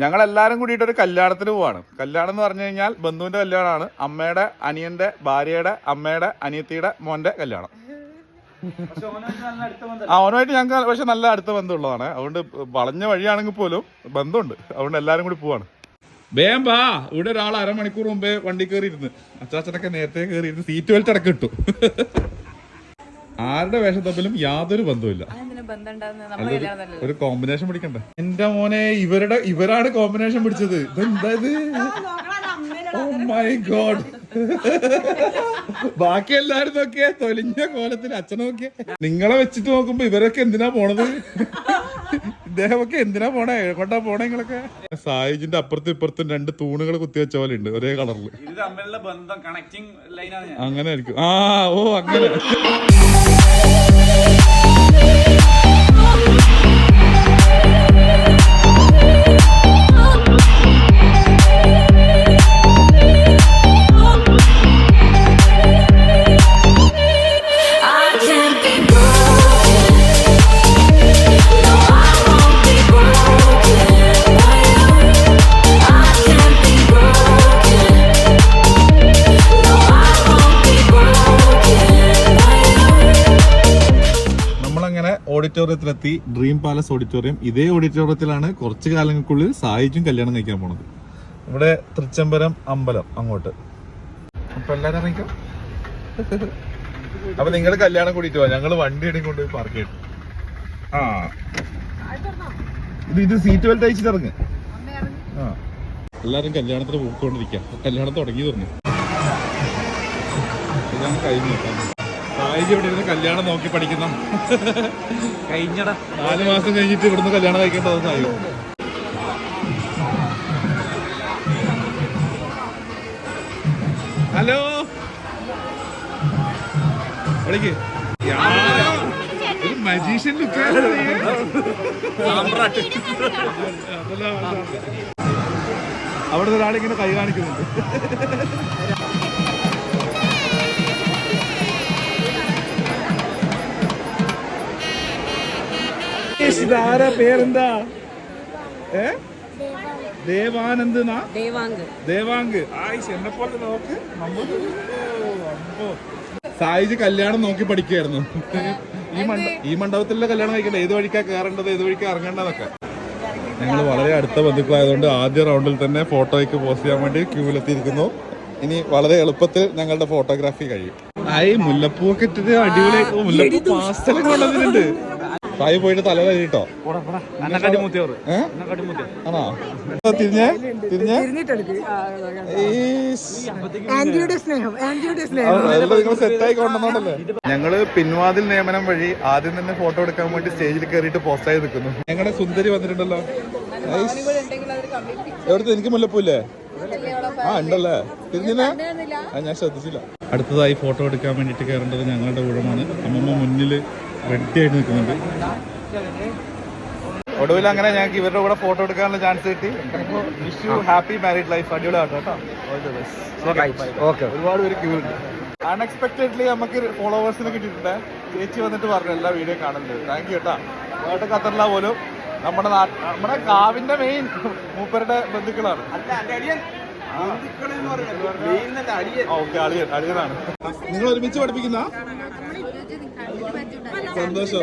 ഞങ്ങൾ എല്ലാരും കൂടിയിട്ട് ഒരു കല്യാണത്തിന് പോവാണ്. കല്യാണം എന്ന് പറഞ്ഞു കഴിഞ്ഞാൽ ബന്ധുവിന്റെ കല്യാണമാണ് അമ്മയുടെ അനിയന്റെ ഭാര്യയുടെ അമ്മയുടെ അനിയത്തിയുടെ മോന്റെ കല്യാണം. ആ ഓനുമായിട്ട് ഞങ്ങൾ പക്ഷെ നല്ല അടുത്ത ബന്ധമുള്ളതാണ്. അതുകൊണ്ട് വളഞ്ഞ വഴിയാണെങ്കിൽ പോലും ബന്ധമുണ്ട്. അതുകൊണ്ട് എല്ലാരും കൂടി പോവാണ്. വേം ബാ ഇവിടെ ഒരാൾ അരമണിക്കൂർ മുമ്പേ വണ്ടി കയറിയിരുന്നു. അച്ചാച്ചനൊക്കെ നേരത്തെ കയറിയിരുന്ന് സീറ്റ് ബെൽറ്റ് അടക്കം ഇട്ടു ആരുടെ വേഷത്തപ്പിലും തമ്മിലും യാതൊരു ബന്ധവുമില്ല. ബന്ധം ഉണ്ടാകുന്നത് നമ്മളെ കല്യാണം ഒരു കോമ്പിനേഷൻ പിടിക്കണ്ട? എന്റെ മോനെ ഇവരുടെ ഇവരാണ് കോമ്പിനേഷൻ പിടിച്ചത്. ഇതെന്താ ഇത്? ഓ മൈ ഗോഡ് ബാക്കി എല്ലാരും നോക്കിയേ തൊലിഞ്ഞ കോലത്തിൽ അച്ഛൻ നോക്കിയേ. നിങ്ങളെ വെച്ചിട്ട് നോക്കുമ്പോ ഇവരൊക്കെ എന്തിനാ പോണത്? ഇദ്ദേഹമൊക്കെ എന്തിനാ പോണേ? കൊണ്ടാ പോണേ നിങ്ങളൊക്കെ? സായിജിന്റെ അപ്പുറത്തും ഇപ്പുറത്തും രണ്ട് തൂണുകൾ കുത്തിവെച്ച പോലെ ഉണ്ട് ഒരേ കളറിൽ ഇത് തമ്മിലുള്ള ബന്ധം കണക്റ്റിംഗ് ലൈനാണ് അങ്ങനെ ആയിരിക്കും. ആ ഓ അങ്ങനെ. ഓഡിറ്റോറിയത്തിലെത്തി ഡ്രീം പാലസ് ഓഡിറ്റോറിയം. ഇതേ ഓഡിറ്റോറിയത്തിലാണ് കുറച്ച് കാലങ്ങൾക്കുള്ളിൽ സായിജും കല്യാണം കഴിക്കാൻ പോണത്. ഇവിടെ തൃച്ചംബരം അമ്പലം അങ്ങോട്ട്. അപ്പൊ എല്ലാരും അറിയിക്കാം. അപ്പൊ നിങ്ങൾ കല്യാണം കൂടിയിട്ട് പോവാ ഞങ്ങൾ വണ്ടി ഇടയും കൊണ്ടുപോയി പാർക്ക് ചെയ്തു ആ. ഇത് ഇത് സീറ്റ് ബെൽറ്റ് അയച്ചിട്ട് ഇറങ്ങ്. ആ. എല്ലാരും കല്യാണത്തിന് പോയിക്കൊണ്ടിരിക്കാം. കല്യാണം തുടങ്ങി തുടങ്ങി. കല്യാണം കഴിഞ്ഞു സായിജ് ഇവിടെ ഇരുന്ന് കല്യാണം നോക്കി പഠിക്കുന്ന കഴിഞ്ഞടാ. നാല് മാസം കഴിഞ്ഞിട്ട് ഇവിടുന്ന് കല്യാണം കഴിക്കേണ്ടതെന്ന് ദിവസമായി ഹലോ? വിളിക്ക്. മജീഷ്യൻ ലുക്ക് അവിടെ ഒരാളിങ്ങനെ കൈ കാണിക്കുന്നുണ്ട്. ഇതാരാ? പേരെന്താ? ഏ? ദേവാനന്ദ് ദേവാങ്ക് ആയിഷ് എന്നെ പോലെ നോക്ക്. സായിജ് കല്യാണം നോക്കി പഠിക്കായിരുന്നു ഈ മണ്ഡ ഈ മണ്ഡപത്തിലെ കല്യാണം കഴിക്കണ്ട. ഏത് വഴിക്കാ കയറേണ്ടത് ഏത് വഴിക്കാ ഇറങ്ങേണ്ടതൊക്കെ. ഞങ്ങൾ വളരെ അടുത്ത ബന്ധുക്കളായതുകൊണ്ട് ആദ്യ റൗണ്ടിൽ തന്നെ ഫോട്ടോയ്ക്ക് പോസ്റ്റ് ചെയ്യാൻ വേണ്ടി ക്യൂവിലെത്തിയിരിക്കുന്നു. ഇനി വളരെ എളുപ്പത്തിൽ ഞങ്ങളുടെ ഫോട്ടോഗ്രാഫി കഴിയും. ആയി മുല്ലപ്പൂക്കെ അടിപൊളി മുല്ലപ്പൂ പാസ്റ്റലൊക്കെ കൊണ്ടുവന്നിട്ടുണ്ട്. സായി പോയിട്ട് തല കഴിട്ടോ മൂത്തിയവർ ആണോ? തിരിഞ്ഞേ? തിരിഞ്ഞേ? നിങ്ങൾ സെറ്റായി കൊണ്ടുവന്നോണ്ടല്ലേ? ഞങ്ങൾ പിൻവാതിൽ നിയമനം വഴി ആദ്യം തന്നെ ഫോട്ടോ എടുക്കാൻ വേണ്ടി സ്റ്റേജിൽ കയറിയിട്ട് പോസ്റ്റായി നിൽക്കുന്നു. ഞങ്ങളുടെ സുന്ദരി വന്നിട്ടുണ്ടല്ലോ. Nice. എവിടുത്തെ? എനിക്ക് മുല്ലപ്പൂല്ലേ ആ ഉണ്ടല്ലേ? തിരിഞ്ഞില്ല ഞാൻ ശ്രദ്ധിച്ചില്ല. അടുത്തതായി ഫോട്ടോ എടുക്കാൻ വേണ്ടിയിട്ട് കയറേണ്ടത് ഞങ്ങളുടെ ഊഴമാണ്. അമ്മമ്മ മുന്നിൽ റെഡി ആയിട്ട് നിൽക്കുന്നുണ്ട്. ഒടുവിൽ അങ്ങനെ ഞങ്ങൾക്ക് ഇവരുടെ കൂടെ ഫോട്ടോ എടുക്കാനുള്ള ചാൻസ് കിട്ടി. Wish you happy married life അടിപൊളിയാട്ടോ കേട്ടോ. ഓൾ ദി ബെസ്റ്റ് ഒരുപാട് പേര് ക്യൂ ഉണ്ട്. അൺഎക്സ്പെക്ടഡ്ലി നമുക്ക് ഫോളോവേഴ്സിനെ കിട്ടിയിട്ടുണ്ട്. ചേച്ചി വന്നിട്ട് പറഞ്ഞു എല്ലാ വീഡിയോ കാണുന്നുണ്ട് താങ്ക് യു കേട്ടോ. വേട്ട ഖത്തറില പോലും നമ്മുടെ നമ്മുടെ കാവിന്റെ മെയിൻ മൂപ്പരുടെ ബന്ധുക്കളാണ്. ഓക്കെ അളിയൻ. അളിയനാണ്. നിങ്ങൾ ഒരുമിച്ച് പഠിപ്പിക്കുന്ന സന്തോഷം.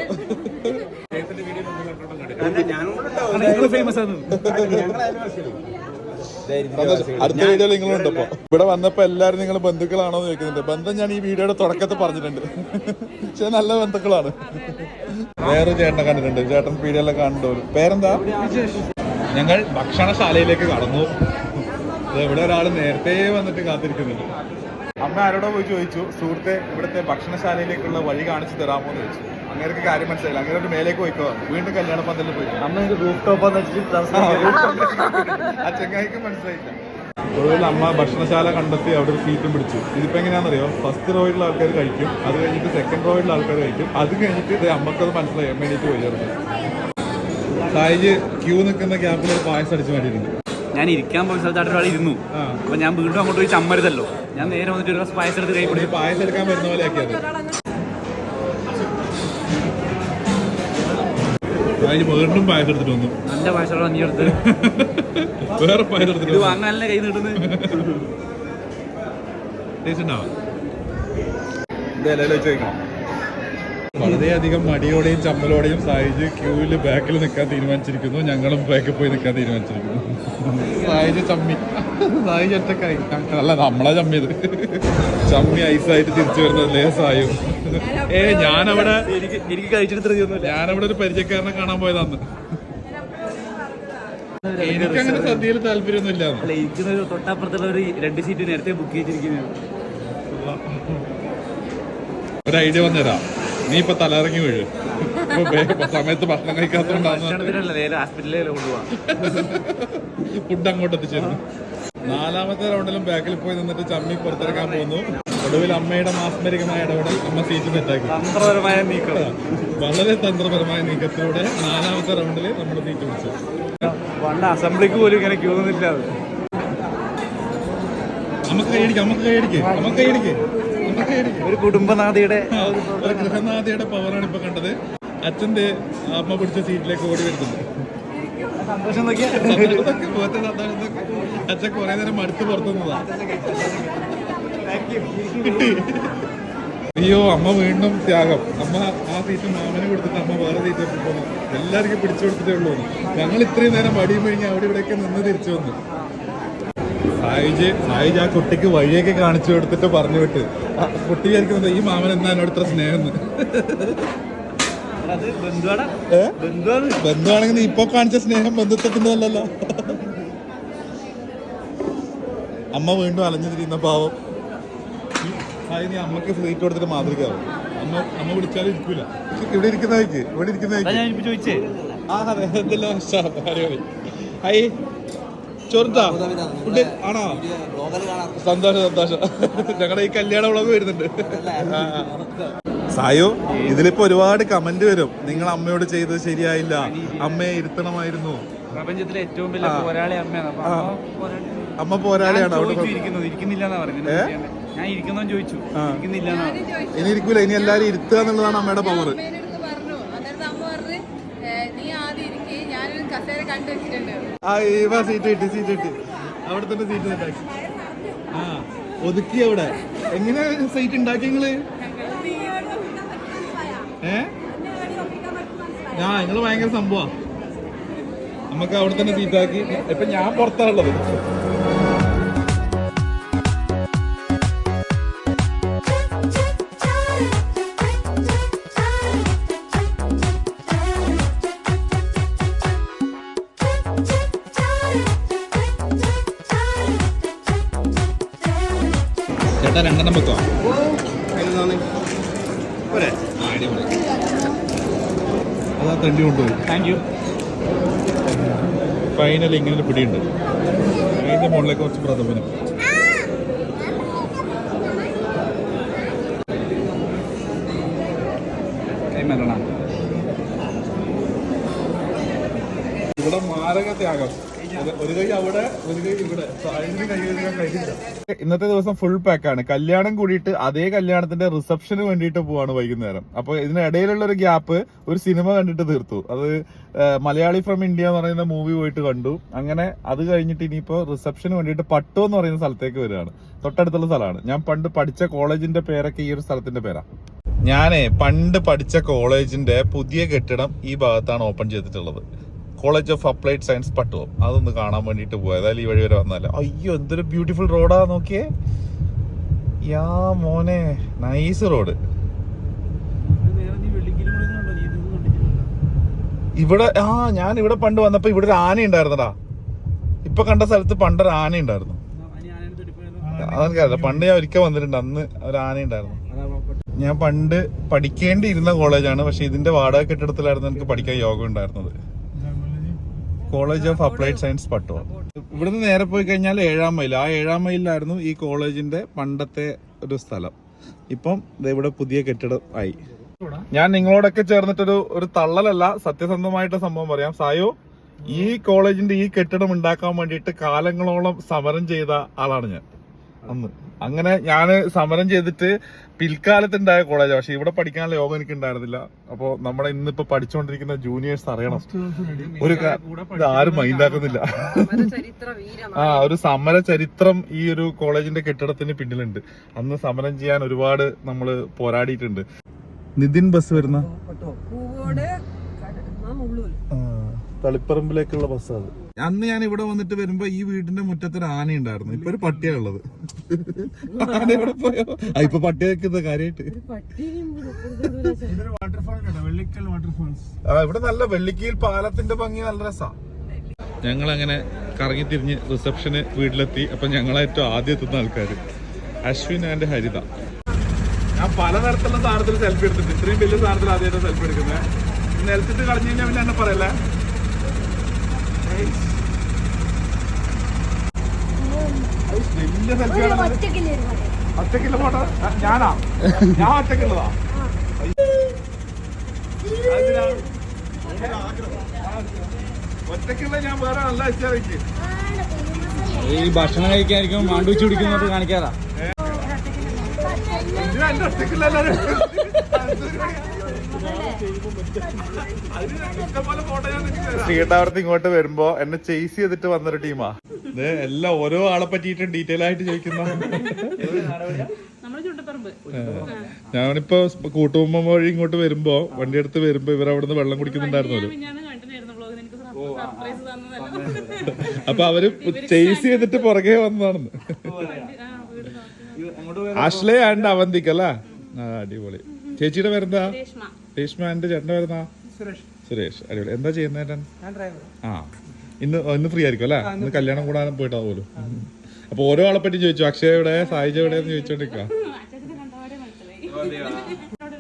ഫേമസ് ആണ്. അടുത്ത വീഡിയോ നിങ്ങളുണ്ട് അപ്പൊ. ഇവിടെ വന്നപ്പോ എല്ലാരും നിങ്ങൾ ബന്ധുക്കളാണോ എന്ന് ചോദിക്കുന്നുണ്ട്. ബന്ധം ഞാൻ ഈ വീഡിയോയുടെ തുടക്കത്തിൽ പറഞ്ഞിട്ടുണ്ട്. പക്ഷെ നല്ല ബന്ധുക്കളാണ്. വേറെ ചേട്ടനെ കണ്ടിട്ടുണ്ട്. ചേട്ടൻ വീഡിയോയിലെ കാണുന്നുണ്ട് പേരെന്താ? ഞങ്ങൾ ഭക്ഷണശാലയിലേക്ക് കടന്നു. ദേ ഇവിടെ ഒരാൾ നേരത്തെ വന്നിട്ട് കാത്തിരിക്കുന്നുണ്ട്. അമ്മ ആരോടോ പോയി ചോദിച്ചു സുഹൃത്തെ ഇവിടുത്തെ ഭക്ഷണശാലയിലേക്കുള്ള വഴി കാണിച്ചു തരാമോ? എന്ന് ചോദിച്ചു. അങ്ങനെയൊക്കെ കാര്യം മനസ്സിലായില്ല. അങ്ങനെ ഒരു മേലേക്ക് പോയിക്കോ. വീണ്ടും കല്യാണ പന്തലിൽ പോയി. അമ്മ റൂഫ് ടോപ്പ് ആ ചെങ്ങായിക്ക് മനസ്സിലായില്ല. ഒടുവിൽ അമ്മ ഭക്ഷണശാല കണ്ടെത്തി അവിടെ ഒരു സീറ്റും പിടിച്ചു. ഇതിപ്പോ എങ്ങനെയാണെന്നറിയോ? ഫസ്റ്റ് റോയിലുള്ള ആൾക്കാർ കഴിക്കും. അത് കഴിഞ്ഞിട്ട് സെക്കൻഡ് റോയിലുള്ള ആൾക്കാർ കഴിക്കും. അത് കഴിഞ്ഞിട്ട് ഇത് അമ്മക്കത് മനസ്സിലായി. അമ്മ എനിക്ക് പോയി ചേർന്ന് സായിജ് ക്യൂ നിൽക്കുന്ന ക്യാമ്പിൽ പായസം അടിച്ചു മാറ്റിയിട്ടുണ്ട്. ഞാൻ ഇരിക്കാൻ പോയ സ്ഥലത്തായിട്ട് ഒരാൾ ഇരുന്നു. ആ. അപ്പൊ ഞാൻ വീണ്ടും അങ്ങോട്ട് പോയി ചമ്മരുതല്ലോ. ഞാൻ നേരെ വന്നിട്ട് ഒരു പായസം എടുത്ത് കൈ കൊടുത്തു പായസം എടുക്കാൻ വരുന്ന പോലെ ആക്കിയത് വീണ്ടും പായസം എടുത്തിട്ട് വന്നു. നല്ല പായസം നീ എടുത്ത് വേറെ പായസം എടുത്തിട്ട് വാങ്ങാനല്ലേ കൈ നീട്ടുന്നത്? ടേസ്റ്റ് ഉണ്ടാവും? ഇത് കഴിക്കണം വളരെയധികം മടിയോടെയും ചമ്മലോടെയും സായിജ് ക്യൂവിൽ ബാക്കിൽ നിൽക്കാൻ തീരുമാനിച്ചിരിക്കുന്നു. ഞങ്ങളും ബാക്കിൽ പോയി നിൽക്കാൻ തീരുമാനിച്ചിരിക്കുന്നു. സായിജ് ചമ്മി. സായിജ് ഒറ്റക്കായി. അല്ല നമ്മളെ ചമ്മിയത്. ചമ്മി ഐസായിട്ട് തിരിച്ചു വരുന്നതല്ലേ സായു ഏ ഞാനവിടെ എനിക്ക് ഒന്നുമില്ല ഞാനവിടെ ഒരു പരിചയക്കാരനെ കാണാൻ പോയതാന്ന്. എനിക്കങ്ങനെ സദ്യയിൽ താല്പര്യമൊന്നും ഇല്ലാന്ന്. അല്ല തൊട്ടപ്പുറത്തുള്ള ഒരു രണ്ട് സീറ്റ് നേരത്തെ ബുക്ക് ചെയ്തിരിക്കുന്നത് ഒരു ഐഡിയ പറഞ്ഞുതരാം നീ ഇപ്പൊ തലയിറങ്ങി വീഴ് സമയത്ത് ഭക്ഷണം കഴിക്കാത്തോണ്ടാണ് ഹോസ്പിറ്റലിൽ ഫുഡ് അങ്ങോട്ട് എത്തിച്ചേരുന്നു നാലാമത്തെ റൗണ്ടിലും ബാക്കിൽ പോയി നിന്നിട്ട് ചമ്മി പുറത്തിറക്കാൻ പോകുന്നു. ഒടുവിൽ അമ്മയുടെ മാസ്മരികമായ ഇടപെടൽ അമ്മ സീറ്റ് സെറ്റാക്കി തന്ത്രപരമായ നീക്കം. വളരെ തന്ത്രപരമായ നീക്കത്തിലൂടെ നാലാമത്തെ റൗണ്ടിൽ നമ്മൾ സീറ്റ് പിടിച്ചു. പണ്ട് അസംബ്ലിക്ക് പോലും ഇങ്ങനെ ക്യൂ നിന്നില്ല നമുക്ക് കൈയടിക്ക് നമുക്ക് കൈയടിക്ക് നമുക്ക് കൈയടിക്ക്. ഒരു കുടുംബനാഥയുടെ ഗൃഹനാഥിയുടെ ഒരു ഗൃഹനാഥയുടെ പവറാണ് ഇപ്പൊ കണ്ടത്. അച്ഛന്റെ അമ്മ പിടിച്ച സീറ്റിലേക്ക് ഓടി വരുന്നത്. സന്തോഷം അച്ഛൻ കുറെ നേരം മടുത്ത് പുറത്തുനിന്നതാ. അയ്യോ അമ്മ വീണ്ടും ത്യാഗം. അമ്മ ആ സീറ്റ് മാമന് കൊടുത്തിട്ട് അമ്മ വേറെ സീറ്റ് പോകുന്നു എല്ലാവർക്കും പിടിച്ചു കൊടുത്തിട്ടേ ഉള്ളൂ ഞങ്ങൾ ഇത്രയും നേരം വടിയും കഴിഞ്ഞ് അവിടെ ഇവിടെയൊക്കെ നിന്ന് തിരിച്ചു വന്നു. സായിജ് സായിജ് ആ കുട്ടിക്ക് വഴിയൊക്കെ കാണിച്ചു കൊടുത്തിട്ട് പറഞ്ഞു വിട്ട്. കുട്ടി വിചാരിക്കുന്നത് ഈ മാമൻ എന്താ എന്നോട് ഇത്ര സ്നേഹം ബന്ധുവാണെങ്കിൽ നീ ഇപ്പൊ കാണിച്ച സ്നേഹം ബന്ധുത്വത്തിന്റെ അല്ലല്ലോ. അമ്മ വീണ്ടും അലഞ്ഞു തിരിയുന്ന പാവം സായി നീ അമ്മയ്ക്ക് സീറ്റ് കൊടുത്തിട്ട് മാതൃകയാവും. അമ്മ അമ്മ വിളിച്ചാലും ഇരിക്കൂല. ഇവിടെ ഇരിക്കുന്നതായിക്ക് ഇവിടെ ഇരിക്കുന്നതായിക്ക് ആ അതെ എന്തെല്ലാം ഹൈ. ഹായ് ചോറിട്ടാ ഫുഡ് ആണോ? സന്തോഷം സന്തോഷം. ഞങ്ങളുടെ ഈ കല്യാണ വിളവ് വരുന്നുണ്ട്. സായോ ഇതിലിപ്പോ ഒരുപാട് കമന്റ് വരും. നിങ്ങൾ അമ്മയോട് ചെയ്തത് ശരിയായില്ല. അമ്മയെ ഇരുത്തണമായിരുന്നു. പ്രപഞ്ചത്തിലെ ഏറ്റവും വലിയ പോരാളി അമ്മയാണ്. അപ്പൊ അമ്മ പോരാളി പോരാളിയാണ്? ഇരിക്കുന്നില്ല ഞാൻ ഇരിക്കുന്നോ ചോദിച്ചു. ഇരിക്കുന്നില്ല ഇനി ഇരിക്കൂല. ഇനി എല്ലാരും ഇരുത്തുക എന്നുള്ളതാണ് അമ്മയുടെ പവർ ആ ഇവ സീറ്റ് കിട്ടി സീറ്റ് കിട്ടി അവിടെ തന്നെ സീറ്റ് ഉണ്ടാക്കി ആ ഒതുക്കി അവിടെ. എങ്ങനെ സീറ്റ് ഉണ്ടാക്കി നിങ്ങൾ? ഏ? ആ നിങ്ങൾ ഭയങ്കര സംഭവാ. നമുക്ക് അവിടെ തന്നെ സീറ്റാക്കി ഇപ്പൊ ഞാൻ പുറത്താണുള്ളത്. ചേട്ടാ രണ്ടെണ്ണം വെക്കോ പോരെ? ആ, അടിപൊളി. അതാ തണ്ടി കൊണ്ടുപോയി. താങ്ക് യു ഫൈനൽ ഇങ്ങനെ ഒരു പിടിയുണ്ട്. അതിന്റെ മുകളിലേക്ക് കുറച്ച് പ്രഥമനം ഇവിടെ മാരക ത്യാഗം ഇന്നത്തെ ദിവസം ഫുൾ പാക്കാണ് കല്യാണം കൂടിയിട്ട് അതേ കല്യാണത്തിന്റെ റിസപ്ഷന് വേണ്ടിയിട്ട് പോവാണ് വൈകുന്നേരം. അപ്പൊ ഇതിനിടയിലുള്ള ഒരു ഗ്യാപ്പ് ഒരു സിനിമ കണ്ടിട്ട് തീർത്തു. അത് മലയാളി ഫ്രം ഇന്ത്യ എന്ന് പറയുന്ന മൂവി പോയിട്ട് കണ്ടു. അങ്ങനെ അത് കഴിഞ്ഞിട്ട് ഇനിയിപ്പോ റിസപ്ഷന് വേണ്ടിയിട്ട് പട്ടു എന്ന് പറയുന്ന സ്ഥലത്തേക്ക് വരികയാണ്. തൊട്ടടുത്തുള്ള സ്ഥലമാണ്. ഞാൻ പണ്ട് പഠിച്ച കോളേജിന്റെ പേരൊക്കെ ഈ ഒരു സ്ഥലത്തിന്റെ പേരാ. ഞാനേ പണ്ട് പഠിച്ച കോളേജിന്റെ പുതിയ കെട്ടിടം ഈ ഭാഗത്താണ് ഓപ്പൺ ചെയ്തിട്ടുള്ളത്. College of applied science Pattuvam? അതൊന്ന് കാണാൻ വേണ്ടിയിട്ട് അതിൽ ഈ വഴി വരെ വന്നല്ല അയ്യോ എന്തൊരു ബ്യൂട്ടിഫുൾ റോഡാ നോക്കിയേ. യാ മോനെ നൈസ് റോഡ് ഇവിടെ ആ ഞാൻ ഇവിടെ പണ്ട് വന്നപ്പോ ഇവിടെ ഒരു ആന ഉണ്ടായിരുന്നടാ. ഇപ്പൊ കണ്ട സ്ഥലത്ത് പണ്ടൊരു ആന ഉണ്ടായിരുന്നു. അതെനിക്കറിയില്ല. പണ്ട് ഞാൻ ഒരിക്കൽ വന്നിട്ടുണ്ട്. അന്ന് ഒരു ആന ഉണ്ടായിരുന്നു. ഞാൻ പണ്ട് പഠിക്കേണ്ടിയിരുന്ന കോളേജാണ് പക്ഷെ ഇതിന്റെ വാടക കെട്ടിടത്തിലായിരുന്നു എനിക്ക് പഠിക്കാൻ യോഗം ഉണ്ടായിരുന്നത്. College of applied science Pattuva ഇവിടുന്ന് നേരെ പോയി കഴിഞ്ഞാൽ ഏഴാം മൈൽ. ആ ഏഴാം മൈലിലായിരുന്നു ഈ കോളേജിന്റെ പണ്ടത്തെ ഒരു സ്ഥലം. ഇപ്പം ഇവിടെ പുതിയ കെട്ടിടം ആയി. ഞാൻ നിങ്ങളോടൊക്കെ ചേർന്നിട്ടൊരു ഒരു തള്ളലല്ല സത്യസന്ധമായിട്ട് സംഭവം പറയാം. സായോ ഈ കോളേജിന്റെ ഈ കെട്ടിടം ഉണ്ടാക്കാൻ വേണ്ടിയിട്ട് കാലങ്ങളോളം സമരം ചെയ്ത ആളാണ് ഞാൻ. അന്ന്. അങ്ങനെ ഞാൻ സമരം ചെയ്തിട്ട് പിൽക്കാലത്ത് ഉണ്ടായ കോളേജ്. പക്ഷെ ഇവിടെ പഠിക്കാനുള്ള യോഗം എനിക്ക് ഉണ്ടായിരുന്നില്ല. അപ്പോ നമ്മളെ ഇന്നിപ്പോ പഠിച്ചുകൊണ്ടിരിക്കുന്ന ജൂനിയേഴ്സ് അറിയണം. ഒരു ആരും മൈൻഡാക്കുന്നില്ല ആ ഒരു സമര ചരിത്രം ഈ ഒരു കോളേജിന്റെ കെട്ടിടത്തിന് പിന്നിലുണ്ട്. അന്ന് സമരം ചെയ്യാൻ ഒരുപാട് നമ്മൾ പോരാടിയിട്ടുണ്ട്. നിതിൻ ബസ് വരുന്ന? ആ, തളിപ്പറമ്പിലേക്കുള്ള ബസ്സാണ്. അത് അന്ന് ഞാൻ ഇവിടെ വന്നിട്ട് വരുമ്പോ ഈ വീടിന്റെ മുറ്റത്തൊരു ആന ഉണ്ടായിരുന്നു. ഇപ്പൊ ഒരു പട്ടിയാ ഉള്ളത്. ആന ഇവിടെ പോയോ? ആ, ഇപ്പൊ പട്ടി വെക്കുന്ന കാര്യമായിട്ട് വാട്ടർഫാൾസ് ആ ഇവിടെ നല്ല വെള്ളിക്കീൽ പാലത്തിന്റെ ഭംഗി നല്ല രസാ. ഞങ്ങൾ അങ്ങനെ കറങ്ങി തിരിഞ്ഞ് റിസപ്ഷന് വീട്ടിലെത്തി. അപ്പൊ ഞങ്ങളെ ഏറ്റവും ആദ്യം എത്തുന്ന ആൾക്കാർ അശ്വിൻ ആൻഡ് ഹരിത. ഞാൻ പലതരത്തിലുള്ള സാധനത്തിൽ സെൽഫി എടുത്തിട്ടുണ്ട്. ഇത്രയും വലിയ സാധനത്തിൽ ആദ്യമായിട്ട് സെൽഫി എടുക്കുന്നത്. നിലത്തിട്ട് കളഞ്ഞു കഴിഞ്ഞാൽ പിന്നെ എന്നെ പറയല്ലേ? വലിയ സെൽഫി ഒറ്റക്കില്ല ഫോട്ടോ ഞാനാ ഞാൻ ഒറ്റക്കുള്ളതാ അതിനാ ഒറ്റക്കുള്ള ഞാൻ വേറെ നല്ല അച്ചാറിക്ക് ഈ ഭക്ഷണം കഴിക്കായിരിക്കും മാണ്ടു വെച്ച് കുടിക്കുന്നത് കാണിക്കാറാ എന്റെ ഒറ്റക്കുള്ള എല്ലാവരും ശ്രീകണ്ഠാവർത്തി ഇങ്ങോട്ട് വരുമ്പോ എന്നെ ചേസ് ചെയ്തിട്ട് വന്നൊരു ടീമാ ഇത് എല്ലാം ഓരോ ആളെ പറ്റിയിട്ടും ഡീറ്റെയിൽ ആയിട്ട് ചോദിക്കുന്ന. ഞാനിപ്പോ കൂട്ടുകുമ്പം വഴി ഇങ്ങോട്ട് വരുമ്പോ വണ്ടി എടുത്ത് വരുമ്പോ ഇവർ അവിടുന്ന് വെള്ളം കുടിക്കുന്നുണ്ടായിരുന്നു അപ്പൊ അവർ ചേസ് ചെയ്തിട്ട് പുറകെ വന്നതാണെന്ന് ആഷ്ലേ ആൻഡ് അവന്തിക്കല്ല അടിപൊളി. ചേച്ചിയുടെ പേരെന്താ? രേഷ്മ എന്റെ ചേട്ടന്റെ പേരെന്താ സുരേഷ്. അടിപൊളി. എന്താ ചെയ്യുന്നത് ആ ഇന്ന് ഇന്ന് ഫ്രീ ആയിരിക്കും അല്ലേ? ഇന്ന് കല്യാണം കൂടാനും പോയിട്ടാ പോലും അപ്പൊ ഓരോ ആളെ പറ്റി ചോദിച്ചു? അക്ഷയ എവിടെ? സായിജ എവിടെയെന്ന് ചോദിച്ചോണ്ടിരിക്ക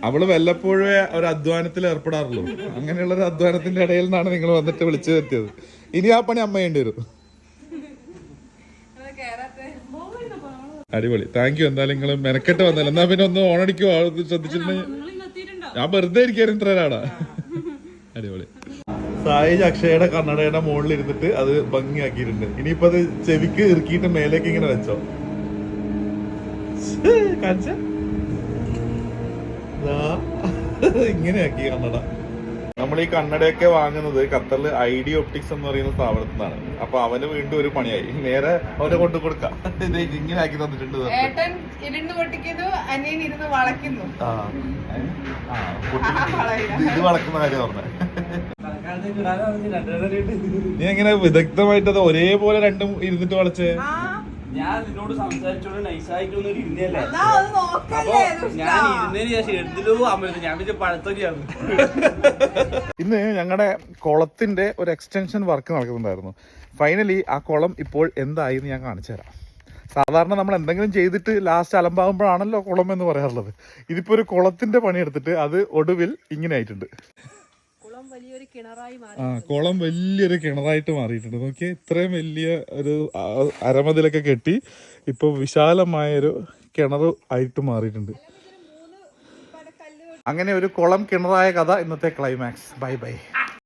അവൾ വല്ലപ്പോഴേ ഒരു അധ്വാനത്തിൽ ഏർപ്പെടാറുള്ളൂ. അങ്ങനെയുള്ള ഒരു അധ്വാനത്തിന്റെ ഇടയിൽ നിന്നാണ് നിങ്ങൾ വന്നിട്ട് വിളിച്ചു വരുത്തിയത്. ഇനി ആ പണി അമ്മ ചെയ്യേണ്ടി വരും. അടിപൊളി. Thank you. എന്തായാലും നിങ്ങൾ മെനക്കെട്ട് വന്നല്ലോ എന്നാ പിന്നെ ഒന്ന് ഓണടിക്കോ ശ്രദ്ധിച്ചിട്ടുണ്ടെങ്കിൽ ഞാൻ വെറുതെ ഇരിക്കാനും ഇത്ര അടിപൊളി. സായിജ് അക്ഷയയുടെ കണ്ണടയുടെ മുകളിൽ ഇരുന്നിട്ട് അത് ഭംഗിയാക്കിയിട്ടുണ്ട്. ഇനിയിപ്പോ അത് ചെവിക്ക് ഇറുക്കിയിട്ട് മേലേക്ക് ഇങ്ങനെ വെച്ചോ. കാണിച്ച. ഇങ്ങനെയാക്കി കണ്ണട. നമ്മൾ ഈ കണ്ണടയൊക്കെ വാങ്ങുന്നത് ഖത്തറിൽ ഐ ഡി ഒപ്റ്റിക്സ് എന്ന് പറയുന്ന സ്ഥാപനത്തിൽ നിന്നാണ് അപ്പൊ അവന് വീണ്ടും ഒരു പണിയായി. നേരെ അവനെ കൊണ്ടു കൊടുക്കാം. ഇങ്ങനെ ആക്കി തന്നിട്ടുണ്ട് ഏട്ടൻ ഇരുന്ന് പൊട്ടിക്കുന്നു അനിയൻ ഇരുന്ന് വളയ്ക്കുന്നു. ഇത് വളക്കുന്ന കാര്യം പറഞ്ഞേ. നീ എങ്ങനെ വിദഗ്ധമായിട്ട് അത് ഒരേപോലെ രണ്ടും ഇരുന്നിട്ട് വളച്ചേ? ഞാൻ നിന്നോട് സംസാരിച്ചോണ്ട് നൈസായിട്ടൊന്നും ഇരുന്നല്ലേ നോക്കല്ലേ ഞാൻ ഇരുന്നതിന് ശേഷം എന്തിലോ അമൃത് ഞാൻ പിന്നെ പഴത്തൊക്കെയാണ്. ഇന്ന് ഞങ്ങളുടെ കുളത്തിന്റെ ഒരു എക്സ്റ്റൻഷൻ വർക്ക് നടക്കുന്നുണ്ടായിരുന്നു. ഫൈനലി ആ കുളം ഇപ്പോൾ എന്തായി എന്ന് ഞാൻ കാണിച്ചു തരാം സാധാരണ നമ്മൾ എന്തെങ്കിലും ചെയ്തിട്ട് ലാസ്റ്റ് അലമ്പാകുമ്പോഴാണല്ലോ കുളം എന്ന് പറയാറുള്ളത്. ഇതിപ്പോ ഒരു കുളത്തിന്റെ പണിയെടുത്തിട്ട് അത് ഒടുവിൽ ഇങ്ങനെ ആയിട്ടുണ്ട്. ആ കുളം വലിയൊരു കിണറായിട്ട് മാറിയിട്ടുണ്ട്. നോക്കിയേ ഇത്രയും വലിയ ഒരു അരമതിലൊക്കെ കെട്ടി ഇപ്പൊ വിശാലമായൊരു കിണർ ആയിട്ട് മാറിയിട്ടുണ്ട്. അങ്ങനെ ഒരു കുളം കിണറായ കഥ ഇന്നത്തെ ക്ലൈമാക്സ് ബൈ ബൈ